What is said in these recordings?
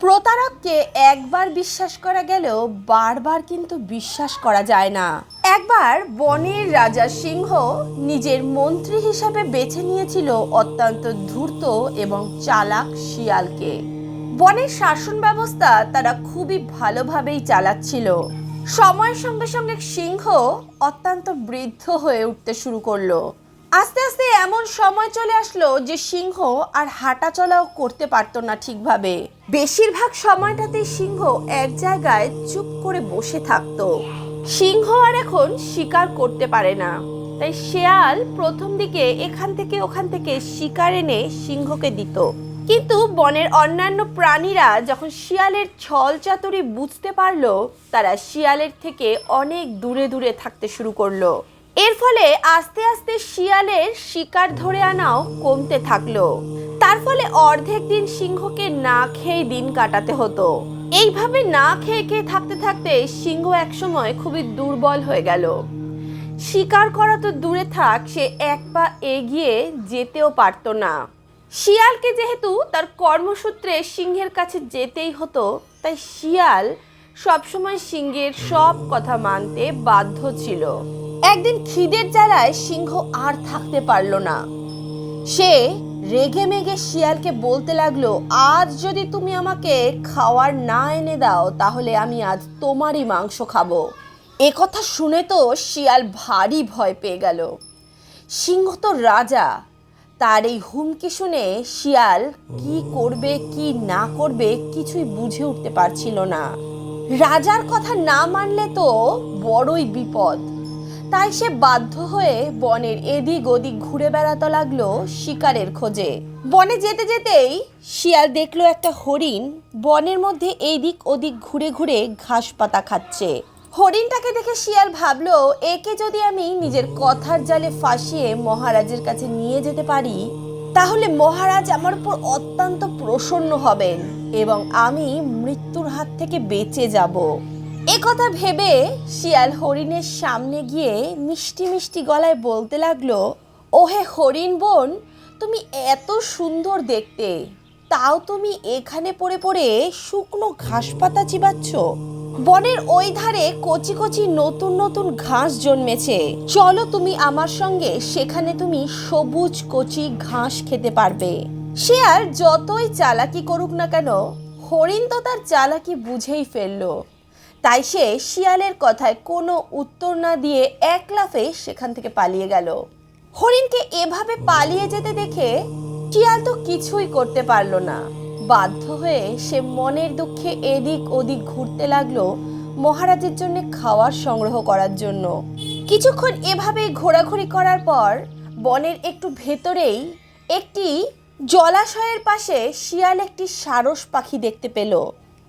প্রতারককে একবার বিশ্বাস করা গেলেও বারবার কিন্তু বিশ্বাস করা যায় না। একবার বনের রাজা সিংহ নিজের মন্ত্রী হিসাবে বেছে নিয়েছিল অত্যন্ত ধূর্ত এবং চালাক শিয়ালকে। বনের শাসন ব্যবস্থা তারা খুবই ভালোভাবেই চালাচ্ছিল। সময়ের সঙ্গে সঙ্গে সিংহ অত্যন্ত বৃদ্ধ হয়ে উঠতে শুরু করল। আস্তে আস্তে এমন সময় চলে আসলো যে সিংহ আর হাঁটা চলাও করতে পারতো না ঠিকভাবে। বেশিরভাগ সময়টাতেই সিংহ এক জায়গায় চুপ করে বসে থাকতো। সিংহ আর এখন শিকার করতে পারে না। তাই শেয়াল প্রথম দিকে এখান থেকে ওখান থেকে শিকার এনে সিংহকে দিত। কিন্তু বনের অন্যান্য প্রাণীরা যখন শিয়ালের ছল চাতুরি বুঝতে পারল, তারা শিয়ালের থেকে অনেক দূরে দূরে থাকতে শুরু করল। এর ফলে আস্তে আস্তে শিয়ালের শিকার ধরে আনাও কমতে থাকল। তার ফলে অর্ধেক দিন সিংহকে না খেয়ে দিন কাটাতে হতো। এইভাবে না খেয়ে খেয়ে থাকতে থাকতে সিংহ একসময় খুবই দুর্বল হয়ে গেল। শিকার করা তো দূরে থাক, সে এক পা এগিয়ে যেতেও পারতো না। শিয়ালকে যেহেতু তার কর্মসূত্রে সিংহের কাছে যেতেই হতো, তাই শিয়াল সবসময় সিংহের সব কথা মানতে বাধ্য ছিল। একদিন খিদের জ্বালায় সিংহ আর থাকতে পারল না। সে রেগে মেগে শিয়ালকে বলতে লাগল, আজ যদি তুমি আমাকে খাওয়ার না এনে দাও, তাহলে আমি আজ তোমারই মাংস খাব। এ কথা শুনে তো শিয়াল ভারী ভয় পেয়ে গেল। সিংহ তো রাজা, তার এই হুমকি শুনে শিয়াল কি করবে, কি না করবে কিছুই বুঝে উঠতে পারছিল না। রাজার কথা না মানলে তো বড়ই বিপদ। তাই সে বাধ্য হয়ে বনের এদিক ওদিক ঘুরে বেড়াতে লাগল শিকারের খোঁজে। বনে যেতে যেতেই শিয়াল দেখল একটা হরিণ বনের মধ্যে এইদিক ওদিক ঘুরে ঘুরে ঘাস পাতা খাচ্ছে। হরিণটাকে দেখে শিয়াল ভাবলো, একে যদি আমি নিজের কথার জালে ফাঁসিয়ে মহারাজের কাছে নিয়ে যেতে পারি, তাহলে মহারাজ আমার উপর অত্যন্ত প্রসন্ন হবেন এবং আমি মৃত্যুর হাত থেকে বেঁচে যাব। কথা ভেবে শিয়াল হরিণের সামনে গিয়ে মিষ্টি মিষ্টি গলায় বলতে লাগল, ওহে হরিণ বোন, তুমি এত সুন্দর দেখতে। তাও তুমি এখানে পড়ে পড়ে শুকনো ঘাস পাতা চিবাচ্ছ। বনের ওই ধারে কচি কচি নতুন নতুন ঘাস জন্মেছে। চলো তুমি আমার সঙ্গে, সেখানে তুমি সবুজ কচি ঘাস খেতে পারবে। শিয়াল যতই চালাকি করুক না কেন, হরিণ তো তার চালাকি বুঝেই ফেলল। তাই সে শিয়ালের কথায় কোনো উত্তর না দিয়ে এক লাফে সেখান থেকে পালিয়ে গেল। হরিণকে এভাবে পালিয়ে যেতে দেখে শিয়াল তো কিছুই করতে পারল না। বাধ্য হয়ে সে মনের দুঃখে এদিক ওদিক ঘুরতে লাগল মহারাজের জন্য খাওয়ার সংগ্রহ করার জন্য। কিছুক্ষণ এভাবে ঘোরাঘুরি করার পর বনের একটু ভেতরেই একটি জলাশয়ের পাশে শিয়াল একটি সারস পাখি দেখতে পেল।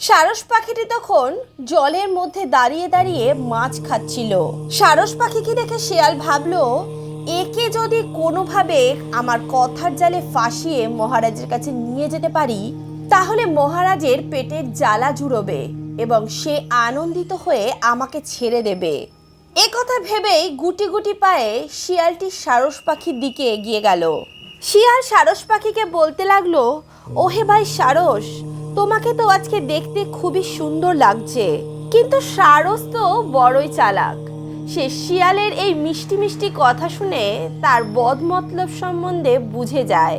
সারস পাখিটি তখন জলের মধ্যে দাঁড়িয়ে দাঁড়িয়ে মাছ খাচ্ছিল। সারস পাখিকে দেখে শিয়াল ভাবলো, একে যদি কোনোভাবে আমার কথার জালে ফাঁসিয়ে মহারাজের কাছে নিয়ে যেতে পারি, তাহলে মহারাজের পেটের জ্বালা জুড়োবে এবং সে আনন্দিত হয়ে আমাকে ছেড়ে দেবে। এ কথা ভেবেই গুটি গুটি পায়ে শিয়ালটি সারস পাখির দিকে এগিয়ে গেল। শিয়াল সারস পাখিকে বলতে লাগল, ওহে ভাই সারস তোমাকে তো আজকে দেখতে খুবই সুন্দর লাগছে। কিন্তু সারস তো বড়ই চালাক। সে শিয়ালের এই মিষ্টি মিষ্টি কথা শুনে তার বদমতলব সম্বন্ধে বুঝে যায়।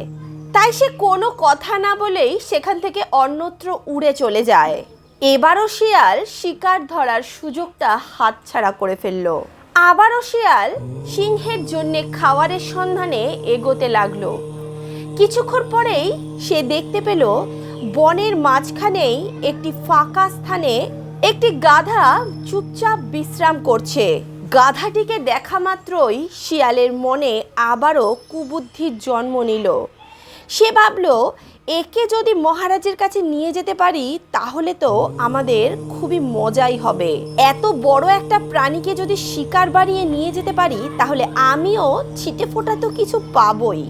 তাই সে কোনো কথা না বলেই সেখান থেকে অন্যত্র উড়ে চলে যায়। এবারও শিয়াল শিকার ধরার সুযোগটা হাতছাড়া করে ফেলল। আবারও শিয়াল সিংহের জন্যে খাওয়ারের সন্ধানে এগোতে লাগল। কিছুক্ষণ পরেই সে দেখতে পেল বনের মাঝখানেই একটি ফাঁকা স্থানে একটি গাধা চুপচাপ বিশ্রাম করছে। গাধাটিকে দেখা মাত্রই শিয়ালের মনে আবারও কুবুদ্ধির জন্ম নিল। সে ভাবলো, একে যদি মহারাজের কাছে নিয়ে যেতে পারি, তাহলে তো আমাদের খুবই মজাই হবে। এত বড় একটা প্রাণীকে যদি শিকার বাড়িয়ে নিয়ে যেতে পারি, তাহলে আমিও ছিটে ফোটা তো কিছু পাবই।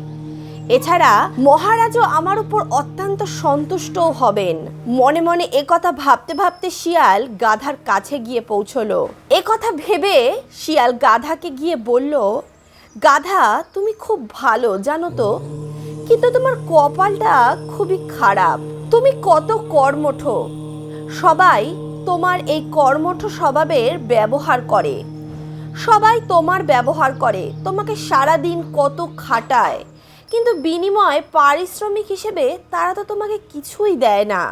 এছাড়া মহারাজও আমার উপর অত্যন্ত সন্তুষ্টও হবেন। মনে মনে একথা ভাবতে ভাবতে শিয়াল গাধার কাছে গিয়ে পৌঁছলো। একথা ভেবে শিয়াল গাধাকে গিয়ে বলল, গাধা, তুমি খুব ভালো, জানো তো? কিন্তু তোমার কপালটা খুবই খারাপ। তুমি কত কর্মঠ। সবাই তোমার এই কর্মঠ স্বভাবের ব্যবহার করে। সবাই তোমার ব্যবহার করে। তোমাকে সারাদিন কত খাটায়। কিন্তু বিনিময় পারিশ্রমিক হিসেবে তারা তো তোমাকে কিছুই দেয় না।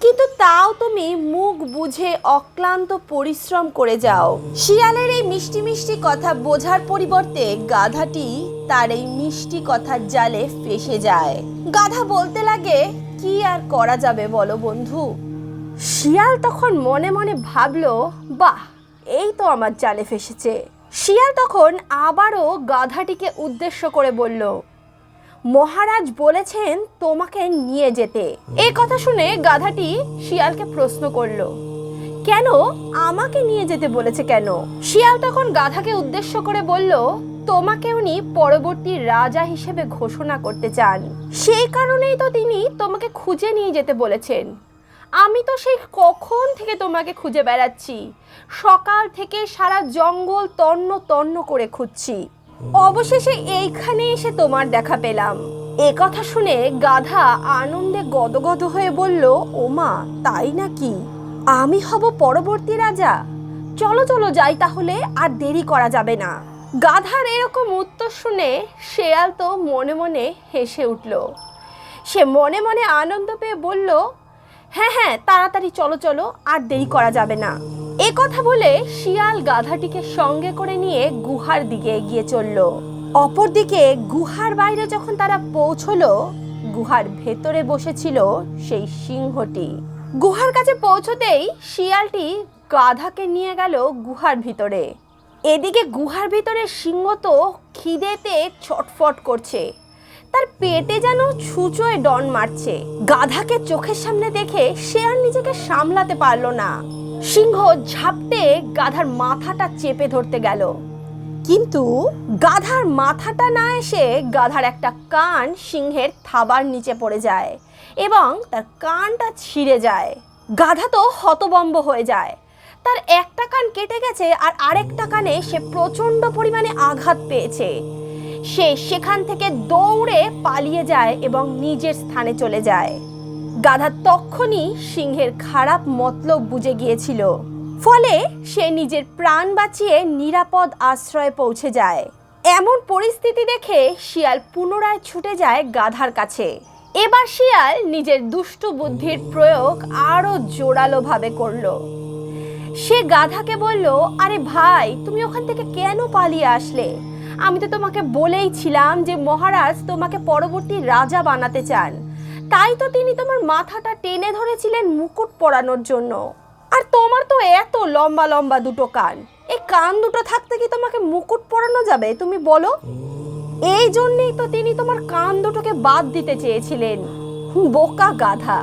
কিন্তু তাও তুমি মুখ বুঝে অক্লান্ত পরিশ্রম করে যাও। শিয়ালের এই মিষ্টি মিষ্টি কথা বোঝার পরিবর্তে গাধাটি তার এই মিষ্টি কথার জালে ফেসে যায়। গাধা বলতে লাগে, কি আর করা যাবে বলো বন্ধু? শিয়াল তখন মনে মনে ভাবলো, বাহ, এই তো আমার জালে ফেসেছে। শিয়াল তখন আবারও গাধাটিকে উদ্দেশ্য করে বলল মহারাজ বলেছেন তোমাকে নিয়ে যেতে। এই কথা শুনে গাধাটি শিয়ালকে প্রশ্ন করল। কেন আমাকে নিয়ে যেতে বলেছে কেন? শিয়াল তখন গাধাকে উদ্দেশ্য করে বলল, তোমাকে উনি পরবর্তী রাজা হিসেবে ঘোষণা করতে চান। সেই কারণেই তো তিনি তোমাকে খুঁজে নিয়ে যেতে বলেছেন। আমি তো সেই কখন থেকে তোমাকে খুঁজে বেড়াচ্ছি? সকাল থেকে সারা জঙ্গল তন্ন তন্ন করে খুঁজছি। অবশেষে এইখানে এসে তোমার দেখা পেলাম। এ কথা শুনে গাধা আনন্দে গদগদ হয়ে বলল, ওমা, তাই নাকি? আমি হব পরবর্তী রাজা। চলো চলো যাই তাহলে, আর দেরি করা যাবে না। গাধার এরকম উত্তর শুনে শেয়াল তো মনে মনে হেসে উঠল। সে মনে মনে আনন্দ পেয়ে বলল হ্যাঁ হ্যাঁ তাড়াতাড়ি চলো চলো, আর দেরি করা যাবে না। কথা বলে শিয়াল গাধাটিকে সঙ্গে করে নিয়ে গুহার দিকে এগিয়ে চলল। অপরদিকে গুহার বাইরে যখন তারা পৌঁছলো, গুহার ভেতরে বসেছিল সেই সিংহটি। গুহার কাছে পৌঁছতেই শিয়ালটি গাধাকে নিয়ে গেল গুহার ভিতরে। এদিকে গুহার ভিতরে সিংহ তো খিদেতে ছটফট করছে। তার পেটে যেন ছুঁচোয় ডন মারছে। গাধাকে চোখের সামনে দেখে সে আর নিজেকে সামলাতে পারল না। সিংহ ঝাপটে গাধার মাথাটা চেপে ধরতে গেল। কিন্তু গাধার মাথাটা না এসে গাধার একটা কান সিংহের থাবার নিচে পড়ে যায় এবং তার কানটা ছিঁড়ে যায়। গাধা তো হতবম্ব হয়ে যায়। তার একটা কান কেটে গেছে আর আরেকটা কানে সে প্রচণ্ড পরিমাণে আঘাত পেয়েছে। সে সেখান থেকে দৌড়ে পালিয়ে যায় এবং নিজের স্থানে চলে যায়। গাধা তখনই সিংহের খারাপ মতলব বুঝে গিয়েছিল। ফলে সে নিজের প্রাণ বাঁচিয়ে নিরাপদ আশ্রয়ে পৌঁছে যায়। এমন পরিস্থিতি দেখে শিয়াল পুনরায় ছুটে যায় গাধার কাছে। এবার শিয়াল নিজের দুষ্ট বুদ্ধির প্রয়োগ আরও জোরালোভাবে করল। সে গাধাকে বলল, আরে ভাই, তুমি ওখান থেকে কেন পালিয়ে আসলে? আমি তো তোমাকে বলেই ছিলাম যে মহারাজ তোমাকে পরবর্তী রাজা বানাতে চান। তাই তো তিনি তোমার মাথাটা টেনে ধরেছিলেন মুকুট পরানোর জন্য। আর তোমার তো এত লম্বা লম্বা দুটো কান। এই কান দুটো থাকতে কি তোমাকে মুকুট পরানো যাবে, তুমি বলো? এই জন্যেই তো তিনি তোমার কান দুটোকে বাদ দিতে চেয়েছিলেন। বোকা গাধা।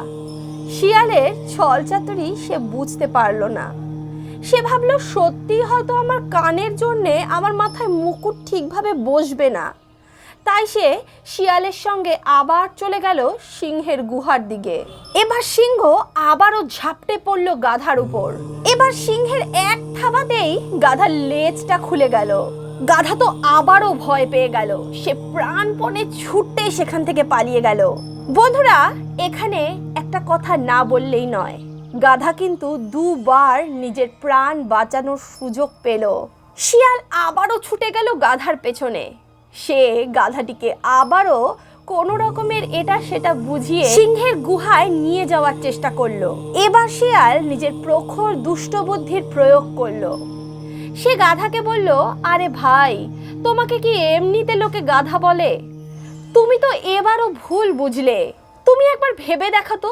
শিয়ালের ছলচাতুরি সে বুঝতে পারল না। সে ভাবলো সত্যি হয়তো আমার কানের জন্যে আমার মাথায় মুকুট ঠিকভাবে বসবে না। তাই সে শিয়ালের সঙ্গে আবার চলে গেল সিংহের গুহার দিকে। এবার সিংহ আবারও ঝাপটে পড়ল গাধার উপর। এবার সিংহের এক থাবাতেই গাধার লেজটা খুলে গেল। গাধা তো আবারও ভয় পেয়ে গেল। সে প্রাণপণে ছুটতে সেখান থেকে পালিয়ে গেল। বন্ধুরা, এখানে একটা কথা না বললেই নয়। গাধা কিন্তু দুবার নিজের প্রাণ বাঁচানোর সুযোগ পেল। শিয়াল আবারও ছুটে গেল গাধার পেছনে। সে গাধাটিকে আবারও কোনো রকমের এটা সেটা বুঝিয়ে সিংহের গুহায় নিয়ে যাওয়ার চেষ্টা করল। এবার শিয়াল নিজের প্রখর দুষ্টবুদ্ধির প্রয়োগ করল। সে গাধাকে বলল, আরে ভাই, তোমাকে কি এমনিতে লোকে গাধা বলে? তুমি তো এবারও ভুল বুঝলে। তুমি একবার ভেবে দেখাতো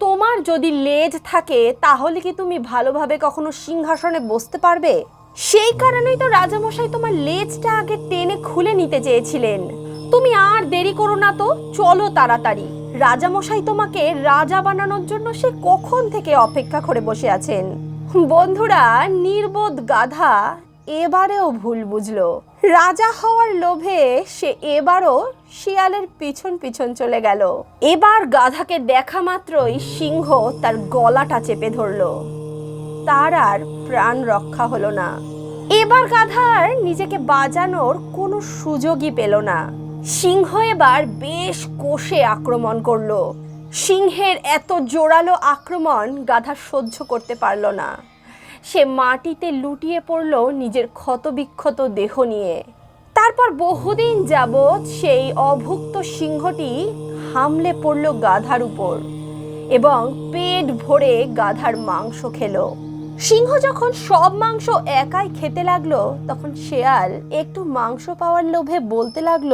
তোমার যদি লেজ থাকে, তাহলে কি তুমি ভালোভাবে কখনো সিংহাসনে বসতে পারবে? সেই কারণেই তো রাজামশাই তোমার লেজটা আগে টেনে খুলে নিতে চেয়েছিলেন। তুমি আর দেরি করো না তো, চলো তাড়াতাড়ি। রাজামশাই তোমাকে রাজা বানানোর জন্য সে কখন থেকে অপেক্ষা করে বসে আছেন? বন্ধুরা, নির্বোধ গাধা এবারেও ভুল বুঝলো। রাজা হওয়ার লোভে সে এবারও শিয়ালের পিছন পিছন চলে গেল। এবার গাধাকে দেখা মাত্রই সিংহ তার গলাটা চেপে ধরলো। তার আর প্রাণ রক্ষা হলো না। এবার গাধার নিজেকে বাজানোর কোনো সুযোগই পেল না। সিংহ এবার বেশ কোষে আক্রমণ করল। সিংহের এত জোরালো আক্রমণ গাধা সহ্য করতে পারল না। সে মাটিতে লুটিয়ে পড়ল নিজের ক্ষতবিক্ষত দেহ নিয়ে। তারপর বহুদিন যাবৎ সেই অভুক্ত সিংহটি হামলে পড়ল গাধার উপর এবং পেট ভরে গাধার মাংস খেলো। সিংহ যখন সব মাংস একাই খেতে লাগল, তখন শেয়াল একটু মাংস পাওয়ার লোভে বলতে লাগল,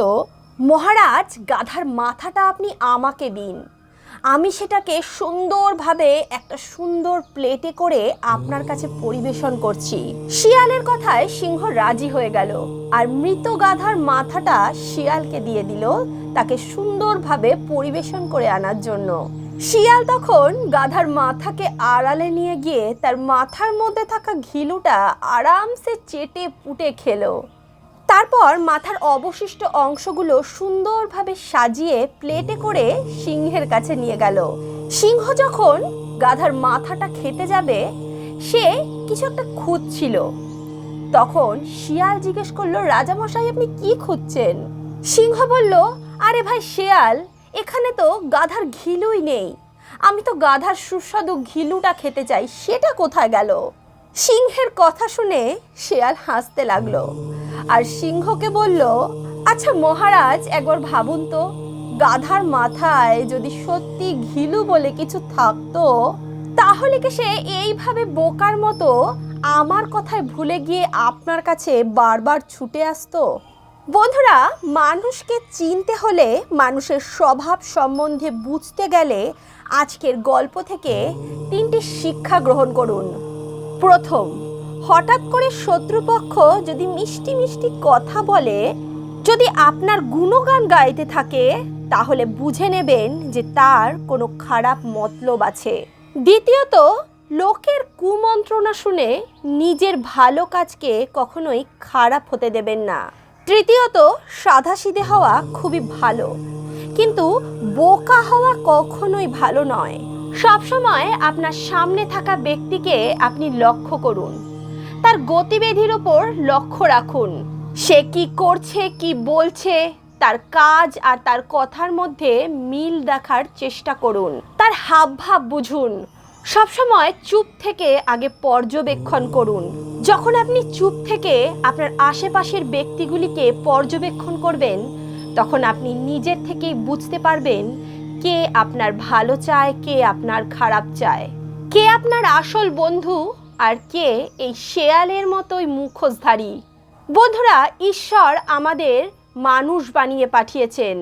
মহারাজ, গাধার মাথাটা আপনি আমাকে দিন। আমি সেটাকে সুন্দরভাবে একটা সুন্দর প্লেটে করে আপনার কাছে পরিবেশন করছি। শিয়ালের কথায় সিংহ রাজি হয়ে গেল, আর মৃত গাধার মাথাটা শিয়ালকে দিয়ে দিল তাকে সুন্দরভাবে পরিবেশন করে আনার জন্য। শিয়াল তখন গাধার মাথাকে আড়ালে নিয়ে গিয়ে তার মাথার মধ্যে থাকা ঘিলুটা আরামসে চেটে পুটে খেলো। তারপর মাথার অবশিষ্ট অংশগুলো সুন্দরভাবে সাজিয়ে প্লেটে করে সিংহের কাছে নিয়ে গেল। সিংহ যখন গাধার মাথাটা খেতে যাবে, সে কিছু একটা খুঁজছিল। তখন শিয়াল জিজ্ঞেস করল, রাজামশাই, আপনি কি খুঁজছেন? সিংহ বলল, আরে ভাই, শিয়াল এখানে তো গাধার ঘিলুই নেই। আমি তো গাধার সুস্বাদু ঘিলুটা খেতে চাই, সেটা কোথায় গেল? সিংহের কথা শুনে শেয়াল হাসতে লাগল। আর সিংহকে বলল আচ্ছা মহারাজ, একবার ভাবুন তো, গাধার মাথায় যদি সত্যি ঘিলু বলে কিছু থাকতো, তাহলে কি সে এইভাবে বোকার মতো আমার কথায় ভুলে গিয়ে আপনার কাছে বারবার ছুটে আসতো? বন্ধুরা, মানুষকে চিনতে হলে মানুষের স্বভাব সম্বন্ধে বুঝতে গেলে আজকের গল্প থেকে তিনটি শিক্ষা গ্রহণ করুন। প্রথম, হঠাৎ করে শত্রুপক্ষ যদি মিষ্টি মিষ্টি কথা বলে, যদি আপনার গুণগান গাইতে থাকে, তাহলে বুঝে নেবেন যে তার কোনো খারাপ মতলব আছে। দ্বিতীয়ত, লোকের কুমন্ত্রণা শুনে নিজের ভালো কাজকে কখনোই খারাপ হতে দেবেন না। তৃতীয়ত সাধাসিধে হওয়া খুবই ভালো। কিন্তু বোকা হওয়া কখনোই ভালো নয়। সবসময় আপনার সামনে থাকা ব্যক্তিকে আপনি লক্ষ্য করুন। তার গতিবিধির ওপর লক্ষ্য রাখুন। সে কি করছে, কি বলছে, তার কাজ আর তার কথার মধ্যে মিল দেখার চেষ্টা করুন। তার হাবভাব বুঝুন। সবসময় চুপ থেকে আগে পর্যবেক্ষণ করুন। যখন আপনি চুপ থেকে আপনার আশেপাশের ব্যক্তিগুলিকে পর্যবেক্ষণ করবেন, তখন আপনি নিজের থেকেই বুঝতে পারবেন কে আপনার ভালো চায়, কে আপনার খারাপ চায়। কে আপনার আসল বন্ধু আর কে এই শেয়ালের মতোই মুখোশধারী। বন্ধুরা, ঈশ্বর আমাদের মানুষ বানিয়ে পাঠিয়েছেন।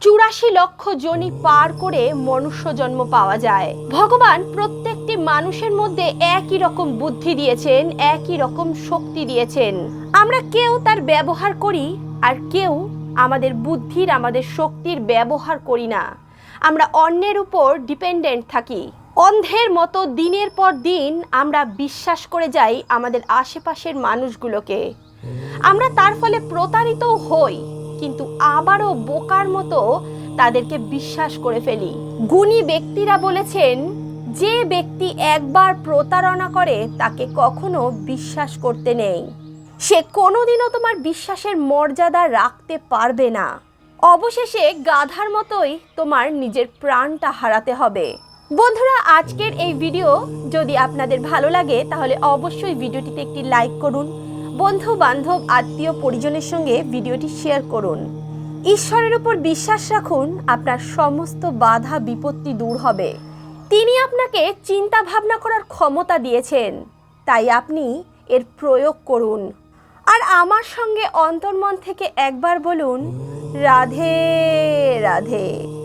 চুরাশি লক্ষ জনি পার করে মনুষ্য জন্ম পাওয়া যায়। ভগবান প্রত্যেকটি মানুষের মধ্যে একই রকম বুদ্ধি দিয়েছেন, একই রকম শক্তি দিয়েছেন। আমরা কেউ তার ব্যবহার করি আর কেউ আমাদের বুদ্ধির, আমাদের শক্তির ব্যবহার করি না। আমরা অন্যের উপর ডিপেন্ডেন্ট থাকি। অন্ধের মতো দিনের পর দিন আমরা বিশ্বাস করে যাই আমাদের আশেপাশের মানুষগুলোকে। আমরা তার ফলে প্রতারিত হই। কিন্তু আবারও বোকার মতো তাদেরকে বিশ্বাস করে ফেলি। গুণী ব্যক্তিরা বলেছেন, যে ব্যক্তি একবার প্রতারণা করে, তাকে কখনো বিশ্বাস করতে নেই। সে কোনোদিনও তোমার বিশ্বাসের মর্যাদা রাখতে পারবে না। অবশেষে গাধার মতোই তোমার নিজের প্রাণটা হারাতে হবে। বন্ধুরা, আজকের এই ভিডিও যদি আপনাদের ভালো লাগে, তাহলে অবশ্যই ভিডিওটিতে একটি লাইক করুন বন্ধু বান্ধব আত্মীয় পরিজনের সঙ্গে ভিডিওটি শেয়ার করুন। ঈশ্বরের উপর বিশ্বাস রাখুন, আপনার সমস্ত বাধা, বিপত্তি দূর হবে। তিনি আপনাকে চিন্তা ভাবনা করার ক্ষমতা দিয়েছেন। তাই আপনি এর প্রয়োগ করুন। আর আমার সঙ্গে অন্তর্মন থেকে একবার বলুন, রাধে রাধে।